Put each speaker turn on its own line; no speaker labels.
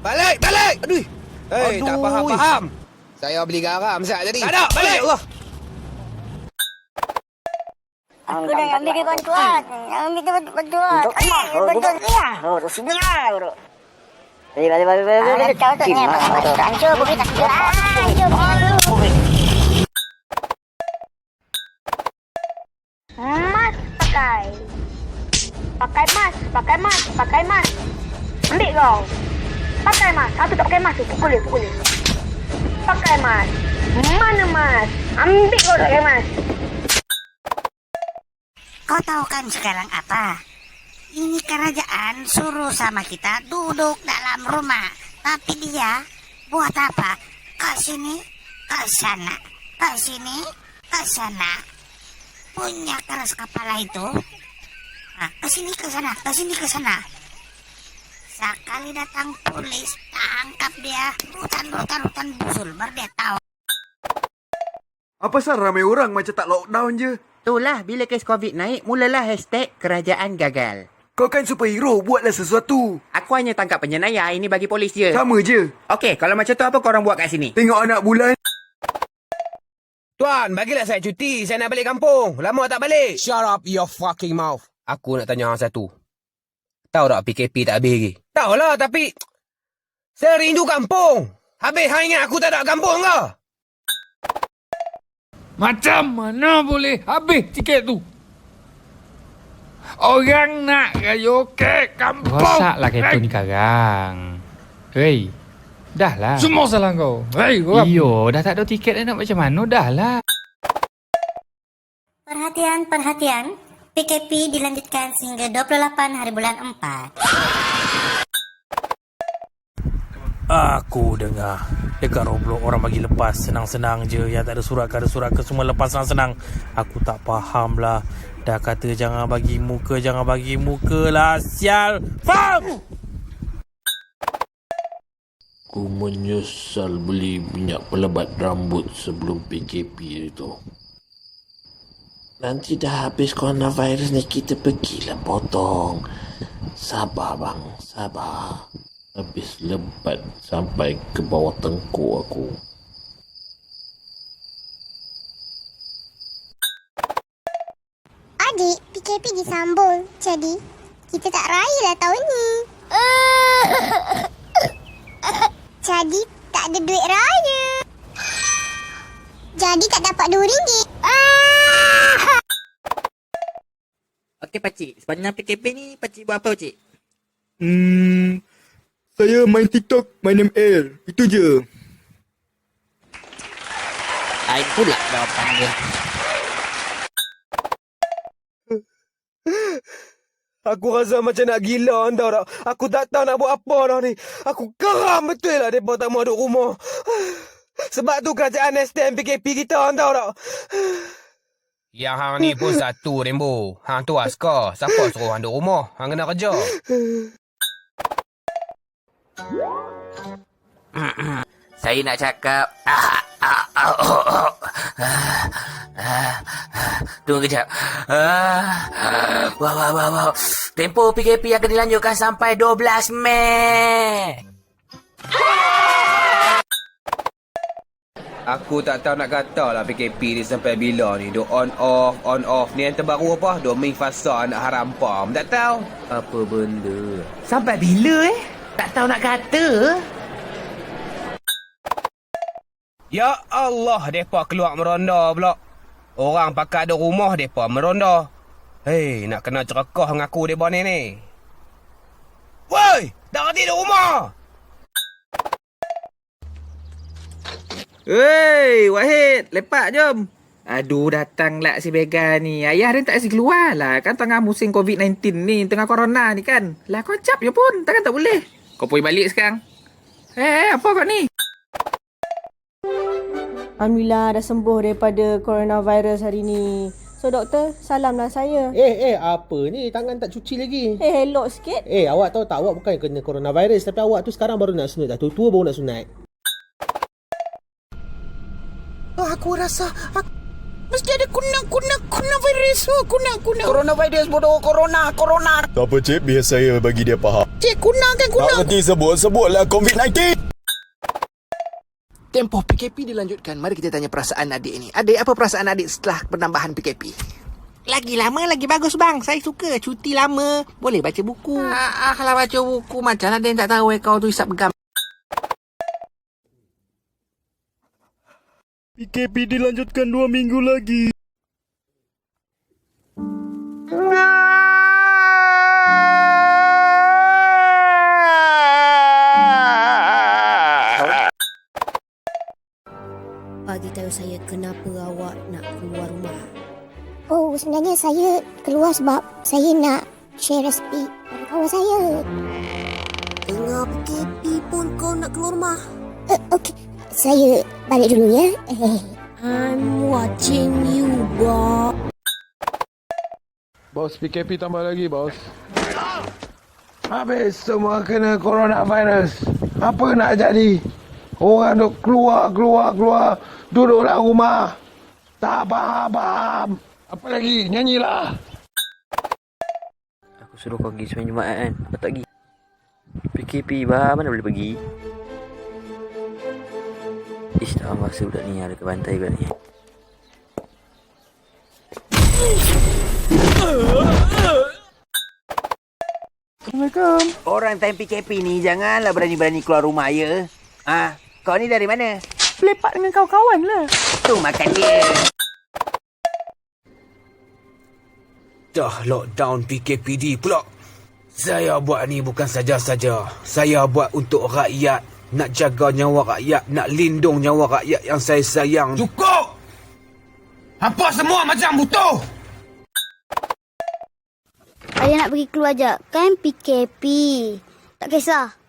Balik, balik! Aduh! Hei, tak
Aduh.
faham-faham. Saya beli garam sat tadi. Tak ada, balik! Allah.
Aku dah ambil dia bantuan. Yang ambil dia. Eh, betul ke ya?
Oh, sini lah, bro. Balik, balik, balik,
Ah,
balik.
dah tahu tak ni apa. Hancur bukit tak kira. Ah, hancur bukit. Mas pakai. Pakai mas, pakai mas, pakai mas. Ambil kau. Pakai mas. Satu tak pakai mas. Pukul dia, pukul dia. Pakai mas. Mana mas? Ambil kau pakai mas.
Kau tahu kan sekarang apa? Ini kerajaan suruh sama kita duduk dalam rumah. Tapi dia buat apa? Ke sini, ke sana. Ke sini, ke sana. Punya keras kepala itu. Nah, ke sini, ke sana. Ke sini, ke sana. Sekali datang polis, tangkap dia. Rutan, rutan, rutan busul. Baru dia tahu.
Apa sah ramai orang macam tak lockdown je?
Itulah bila kes COVID naik, mulalah hashtag kerajaan gagal.
Kau kan superhero, buatlah sesuatu.
Aku hanya tangkap penyenayah, ini bagi polis je.
Sama je.
Okey, kalau macam tu apa korang buat kat sini?
Tengok anak bulan.
Tuan, bagilah saya cuti. Saya nak balik kampung. Lama tak balik.
Shut up your fucking mouth.
Aku nak tanya hang satu. Tahu tak PKP tak habis lagi? Tahu lah, tapi... Saya rindu kampung. Habis hang ingat aku tak ada kampung ke?
Macam mana boleh habis tiket tu? Orang nak raya kek kampung.
Rosaklah kereta ni karang. Hei. Dah lah.
Semua salah kau. Hei, kau.
Iyo, dah tak ada tiket dah nak macam mana dah lah.
Perhatian, perhatian. PKP dilanjutkan sehingga 28 hari bulan 4.
Aku dengar Dekat Roblox orang bagi lepas Senang-senang je. Yang tak ada surat ke ada surat ke Semua lepas senang-senang. Aku tak faham lah. Dah kata jangan bagi muka Jangan bagi muka lah Sial. Faham?
Aku menyesal beli minyak pelebat rambut sebelum PKP itu. Nanti dah habis coronavirus ni kita pergilah potong. Sabar bang, sabar. Habis lebat sampai ke bawah tengkuk aku.
Adik, PKP disambung. Jadi, kita tak raya lah tahun ni. Jadi, tak ada duit raya. Jadi, tak dapat RM2.
Okey pakcik, sepanjang PKP ni pakcik buat apa pakcik?
Hmm, saya main TikTok, main ML. Itu je.
Lain pula jawapan dia.
Aku rasa macam nak gila anda tak. Aku tak tahu nak buat apa dah ni. Aku geram betul lah mereka tak mau duduk rumah. Sebab tu kerajaan STM PKP kita anda tak. Yang hang ni pun satu Rembo. Hang tu askar. Siapa suruh hang duduk rumah? Hang kena kerja.
Saya nak cakap. Tunggu kejap ah, ah. Wow, wow, wow, wow. Tempoh PKP akan dilanjutkan sampai 12 Mei
Aku tak tahu nak kata lah PKP ni sampai bila ni. Duk on off, on off. Ni yang terbaru apa? Doming fasa anak haram pam. Tak tahu. Apa benda?
Sampai bila eh? Tak tahu nak kata
Ya Allah, depa keluar meronda pula. Orang pakai ada rumah depa meronda. Hei, nak kena cerakah dengan aku depa ni ni. Woi, dah tidur rumah.
Hei, Wahid, lepak jom. Aduh, datanglah si Bega ni. Ayah dia tak kasi keluar lah. Kan tengah musim COVID-19 ni, tengah corona ni kan. Lah kau cap je pun, takkan tak boleh. Kau pergi balik sekarang. Eh, apa kau ni?
Alhamdulillah dah sembuh daripada coronavirus hari ni. So doktor, salamlah saya.
Eh, eh, apa ni? Tangan tak cuci lagi.
Eh, elok sikit.
Eh, awak tahu tak awak bukan kena coronavirus tapi awak tu sekarang baru nak sunat dah. Tua-tua baru nak sunat.
Aku rasa aku mesti ada kuna kuna kuna virus. Oh, kuna kuna.
Coronavirus bodoh, corona, corona.
Tak apa cik, biar saya bagi dia faham.
Cik, kunang kan kunang.
Tak kerti sebut-sebutlah COVID-19.
Tempoh PKP dilanjutkan. Mari kita tanya perasaan adik ni. Adik, apa perasaan adik setelah penambahan PKP?
Lagi lama, lagi bagus bang. Saya suka cuti lama. Boleh baca buku.
Ah, ah kalau baca buku macam ada yang tak tahu eh, kau tu isap gam.
PKP dilanjutkan dua minggu lagi.
Bagi tahu saya kenapa awak nak keluar rumah.
Oh, sebenarnya saya keluar sebab saya nak share resipi pada kawan saya.
Tengah PKP pun kau nak keluar rumah.
Uh, Okey, saya balik dulu ya.
I'm watching you, boy.
Bos, PKP tambah lagi, bos.
Habis semua kena coronavirus. Apa nak jadi? Orang duk keluar, keluar, keluar. Duduk dalam rumah. Tak faham-faham. Apa lagi? Nyanyilah.
Aku suruh kau pergi sembahyang Jumaat kan. Kau tak pergi. PKP bah mana boleh pergi? Ish tak faham bahasa budak ni ada ke bantai budak ni.
Orang time PKP ni janganlah berani-berani keluar rumah ya. Ah, kau ni dari mana?
Lepak dengan kawan-kawan lah.
Tu makan dia.
Dah lockdown PKPD pula. Saya buat ni bukan saja-saja. Saya buat untuk rakyat. Nak jaga nyawa rakyat. Nak lindung nyawa rakyat yang saya sayang. Cukup! Apa semua macam butuh?
Saya nak pergi keluar je. Kan PKP. Tak kisah.